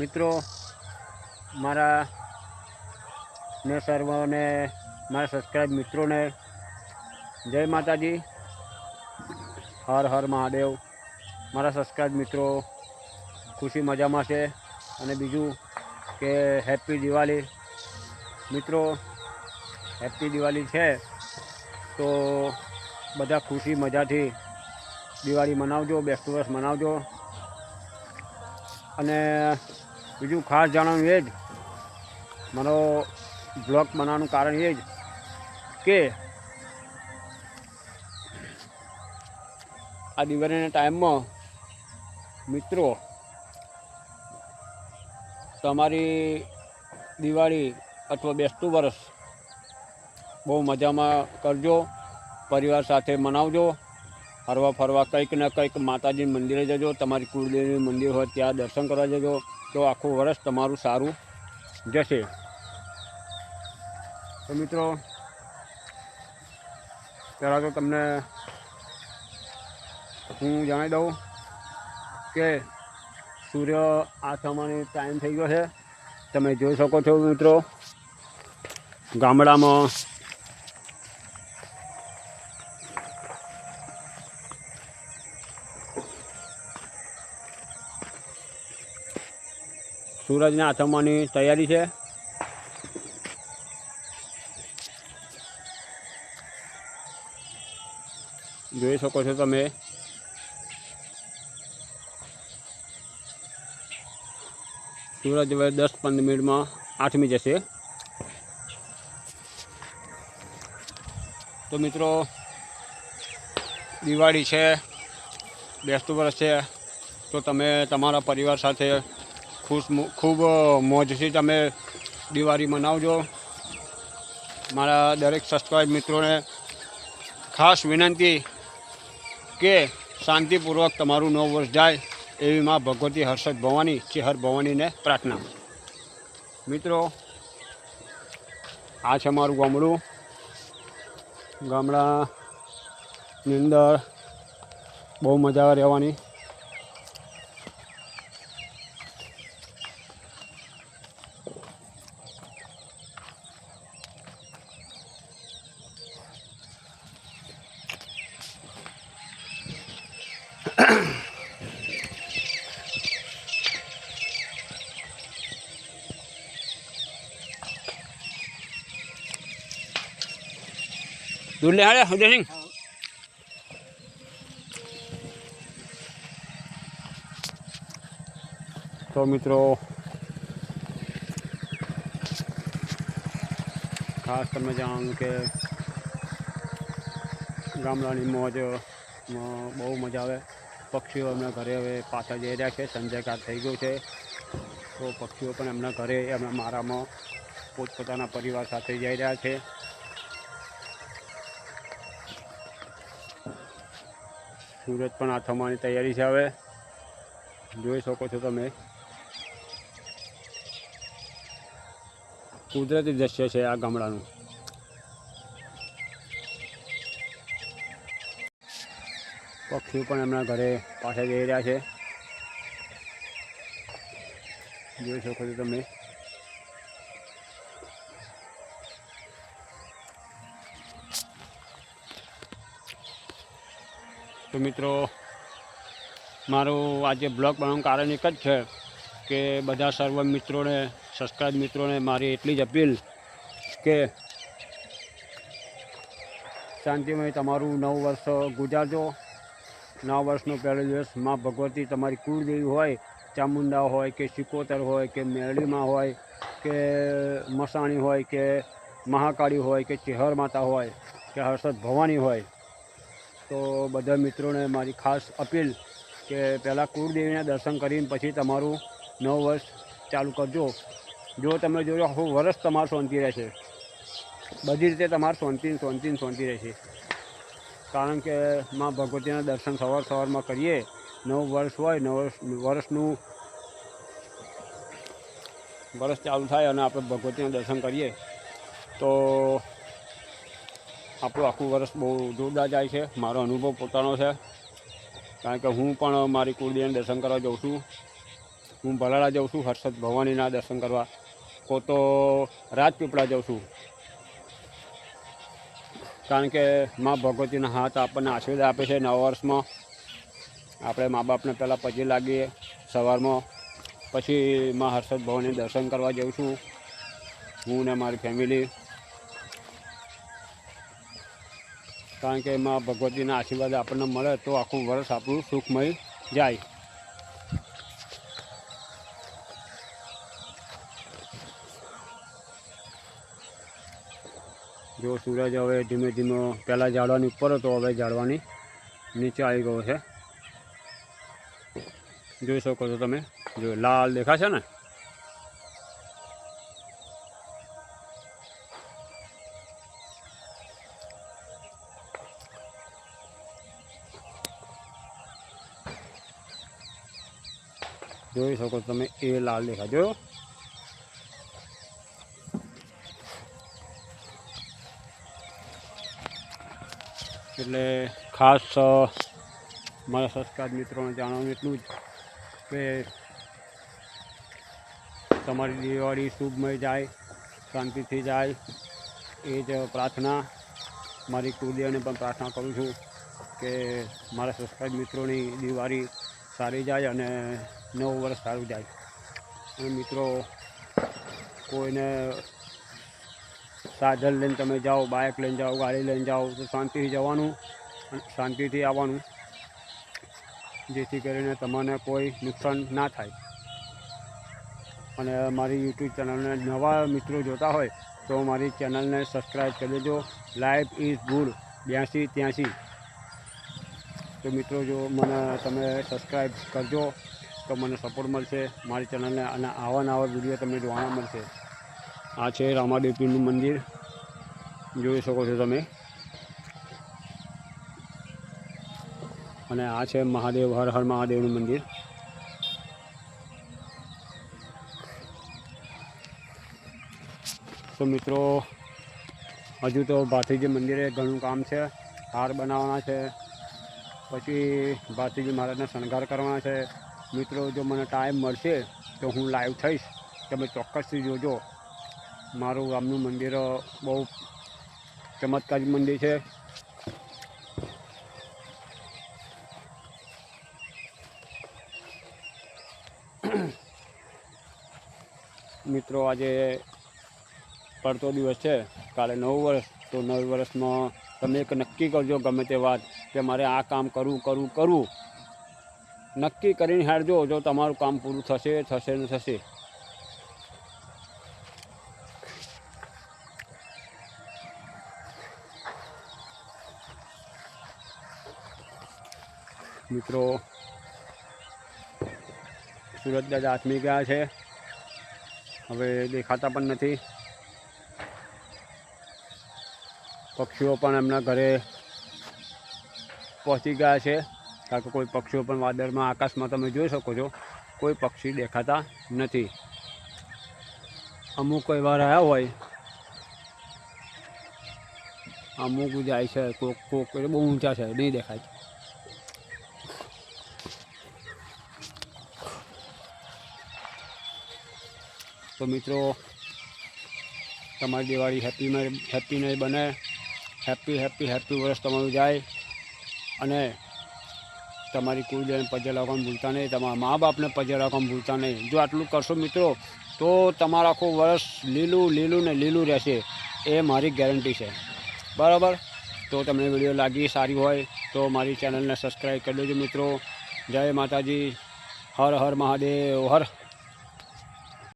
મિત્રો, મારા ને સર્વને મારા સબસ્ક્રાઈબ મિત્રોને, જય માતાજી. હર હર મહાદેવ. મારા સબસ્ક્રાઈબ મિત્રો, ખુશી મજામાં છે. અને બીજું કે હેપી દિવાળી. મિત્રો હેપી દિવાળી છે, તો બધા ખુશી મજાથી દિવાળી મનાવજો બેસતું વર્ષ મનાવજો. અને બીજું ખાસ જાણવાનું એ જ, મારો બ્લોગ બનાવવાનું કારણ એ જ કે આ દિવાળીના ટાઈમમાં મિત્રો, તમારી દિવાળી અથવા બેસતું વર્ષ બહુ મજામાં કરજો, પરિવાર સાથે મનાવજો. ફરવા ફરવા કંઈક ને કંઈક માતાજી મંદિરે જજો, તમારી કુળદેવી મંદિર હોય ત્યાં દર્શન કરવા જજો, તો આખું વર્ષ તમારું સારું જશે. તો મિત્રો, પહેલાં તો તમને હું જણાવી દઉં કે સૂર્ય આ સમયની ટાઈમ થઈ ગયો છે. તમે જોઈ શકો છો મિત્રો, ગામડામાં સૂરજના આથમવાની તૈયારી છે. જોઈ શકો છો તમે. સૂરજ હવે દસ પંદર મિનિટમાં આઠમી જશે. તો મિત્રો, દિવાળી છે, બેસતું વર્ષ છે. તો તમે તમારા પરિવાર સાથે ખુશ ખૂબ મોજથી તમે દિવાળી મનાવજો. મારા દરેક સબસ્ક્રાઈબ મિત્રોને ખાસ વિનંતી કે શાંતિપૂર્વક તમારું નવ વર્ષ જાય એવી માં ભગવતી હર્ષદ ભવાની, ચિહર ભવાનીને પ્રાર્થના. મિત્રો, આ છે મારું ગામડું. ગામડાની અંદર બહુ મજા રહેવાની. દૂર લે, હાલે ઉદયસિંહ તો મિત્રો, ખાસ તમે જાણવાનું કે ગામડાની મોજ બહુ મજા આવે. પક્ષીઓ એમના ઘરે હવે પાછા જઈ રહ્યા છે, સંજયકાર થઈ ગયો છે. તો પક્ષીઓ પણ એમના ઘરે, એમના મારામાં પોતપોતાના પરિવાર સાથે જઈ રહ્યા છે. સૂરજ પણ આ થવાની તૈયારી છે હવે. જોઈ શકો છો તમે. કુદરતી દ્રશ્ય છે આ ગામડાનું. પક્ષીઓ પણ એમના ઘરે પાછા જઈ રહ્યા છે. જોઈ શકો છો તમે. તો મિત્રો, મારું આજે બ્લોગ બનાવવાનું કારણ એક જ છે કે બધા સર્વ મિત્રોને સબસ્ક્રાઈબ મિત્રોને મારી એટલી જ અપીલ કે શાંતિમય તમારું નવ વર્ષ ગુજારજો. નવ વર્ષનો પહેલો દિવસ મા ભગવતી તમારી કુળદેવી હોય, ચામુંડા હોય કે સિકોતર હોય કે મેળીમાં હોય કે મસાણી હોય કે મહાકાળી હોય કે ચેહર માતા હોય કે હર્ષદ ભવાની હોય તો બધા મિત્રોને મારી ખાસ અપીલ કે પહેલાં કુળદેવીના દર્શન કરીને પછી તમારું નવ વર્ષ ચાલુ કરજો. જો તમે જોજો આખું વર્ષ તમારું શાંતિ રહેશે. બધી રીતે તમારે શાંતિ શાંતિ શાંતિ રહેશે. કારણ કે માં ભગવતીના દર્શન સવાર સવારમાં કરીએ, નવ વર્ષ હોય, નવ વર્ષ, વર્ષનું વર્ષ ચાલુ થાય અને આપણે ભગવતીના દર્શન કરીએ. તો આપણું આખું વર્ષ બહુ જોરદાર જાય છે. મારો અનુભવ પોતાનો છે. કારણ કે હું પણ મારી કુળદેવીને દર્શન કરવા જાઉં છું. હું ભલાળા જાઉં છું, હર્ષદ ભવાનીના દર્શન કરવા. કો તો રાજપીપળા જાઉં છું. કારણ કે મા ભગવતીના હાથ આપણને આશીર્વાદ આપે છે નવા વર્ષમાં. આપણે મા બાપને પહેલાં પછી લાગીએ સવારમાં. પછી મા હર્ષદ ભવાની દર્શન કરવા જાઉં છું. હું ને મારી ફેમિલી કારણ કે એમાં ભગવતીના આશીર્વાદ આપણને મળે તો આખું વર્ષ આપણું સુખમય જાય. જો સૂરજ હવે ધીમે ધીમે પહેલાં ઝાડવાની ઉપર હતો, હવે ઝાડવાની નીચે આવી ગયો છે. જોઈ શકો છો તમે. જો લાલ દેખાશે ને? જોઈ શકો તમે, એ લાલ દેખાય, જોયો? એટલે ખાસ મારા સંસ્કાર મિત્રોને જાણવાનું એટલું જ કે તમારી દિવાળી શુભમય જાય, શાંતિથી જાય, એ જ પ્રાર્થના. મારી કુલદેવને પણ પ્રાર્થના કરું છું કે મારા સબસ્ક્રાઇબ મિત્રોની દિવાળી સારી જાય અને નવું વર્ષ સારું જાય. અને મિત્રો, કોઈને સાધન લઈને તમે જાઓ બાઇક લઈને જાઓ, ગાડી લઈને જાઓ, તો શાંતિથી જવાનું શાંતિથી આવવાનું. જેથી કરીને તમને કોઈ નુકસાન ના થાય. અને મારી યુટ્યુબ ચેનલને નવા મિત્રો જોતા હોય, તો મારી ચેનલને સબસ્ક્રાઈબ કરી દેજો. લાઈફ ઇઝ ગુડ બ્યાસી ત્યાંસી. તો મિત્રો, જો મને તમે સબસ્ક્રાઈબ કરજો તો મને સપોર્ટ મળશે, મારી ચેનલને અને આવા નવા વીડિયો તમને જોવા મળશે. આ છે રામાદેવ પીરનું મંદિર. જોઈ શકો છો તમે. અને આ છે મહાદેવ, હર હર મહાદેવનું મંદિર. તો મિત્રો, હજુ તો ભાતીજી મંદિરે ઘણું કામ છે. હાર બનાવવાના છે. પછી ભાતીજી મહારાજને શણગાર કરવાના છે. મિત્રો, જો મને ટાઈમ મળશે તો હું લાઈવ થઈશ. તમે ચોક્કસથી જોજો. મારું ગામનું મંદિર બહુ ચમત્કારી મંદિર છે. મિત્રો, આજે પડતો દિવસ છે. કાલે નવ વર્ષ. તો નવ વર્ષમાં તમે એક નક્કી કરજો ગમે તે વાત કે મારે આ કામ કરવું કરવું કરવું. નક્કી કરીને હારજો. જો તમારું કામ પૂરું થશે થશે ને થશે. મિત્રો, સુરત દાદા આથમી ગયા છે. હવે દેખાતા પણ નથી. પક્ષીઓ પણ એમના ઘરે પહોંચી ગયા છે. કારણ કે કોઈ પક્ષીઓ પણ વાદળમાં, આકાશમાં તમે જોઈ શકો છો, કોઈ પક્ષી દેખાતા નથી. અમુક એવા રહ્યા હોય, અમુક જાય છે, કોક કોક એટલે બહુ ઊંચા છે, નહીં દેખાય. તો મિત્રો, તમારી દિવાળી હેપી નહીં બને, હેપી હેપી હેપી વર્ષ તમારું જાય, અને તમારી કુળદેવને પગે રાખવાનું ભૂલતા નહીં, તમારા મા બાપને પગે રાખવાનું ભૂલતા નહીં. જો આટલું કરશો મિત્રો, તો તમારું આખું વર્ષ લીલું લીલું ને લીલું રહેશે. એ મારી ગેરંટી છે. બરાબર? તો તમને વીડિયો લાગી, સારી હોય, તો મારી ચેનલને સબસ્ક્રાઈબ કરી દેજો મિત્રો. જય માતાજી. હર હર મહાદેવ. હર.